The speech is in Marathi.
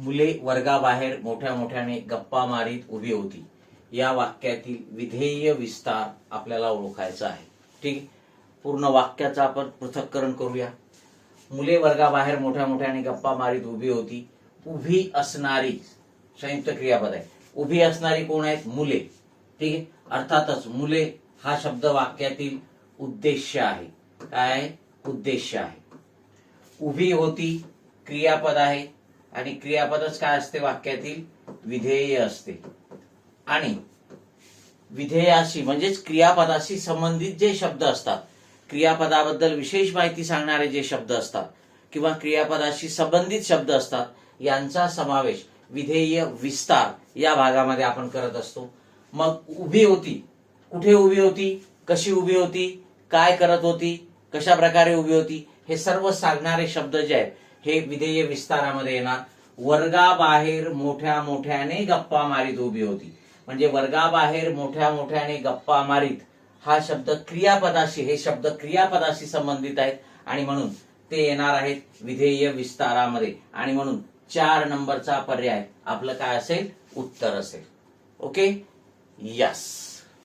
मुले वर्गाबाहेर मोठ्या मोठ्याने गप्पा मारीत उभी होती. या वाक्यातील विधेय विस्तार आपल्याला ओळखायचा आहे. ठीक पूर्ण वाक्याचं आपण पृथक्करण करूया. मुले वर्गाबाहेर मोठ्या मोठ्याने गप्पा मारीत उभी होती. उभी असणारी संयुक्त क्रियापद आहे. उभी असणारी कोण आहेत? मुले. ठीक आहे? अर्थातच मुले हा शब्द वाक्यातील उद्देश आहे. काय उद्देश आहे. उभी होती क्रियापद आहे. आणि क्रियापदच काय असते वाक्यातील? विधेय असते. आणि विधेयाशी म्हणजेच क्रियापदाशी संबंधित जे शब्द असतात क्रियापदाबद्दल विशेष माहिती सांगणारे जे शब्द असतात किंवा क्रियापदाशी संबंधित शब्द असतात यांचा समावेश विधेय विस्तार या भागामध्ये आपण करत असतो. मग उभी होती. कुठे उभी होती? कशी उभी होती? काय करत होती? कशा प्रकारे उभी होती? हे सर्व सांगणारे शब्द जे आहेत हे विधेय विस्तारामध्ये येणार. वर्गाबाहेर मोठ्या मोठ्याने गप्पा मारीत उभी होती. म्हणजे वर्गाबाहेर मोठ्या मोठ्याने गप्पा मारीत हा शब्द क्रियापदाशी हे शब्द क्रियापदाशी संबंधित आहेत. आणि म्हणून ते येणार आहेत विधेय विस्तारामध्ये. आणि म्हणून चार नंबरचा पर्याय. आपलं काय असेल? उत्तर असेल. ओके? यस.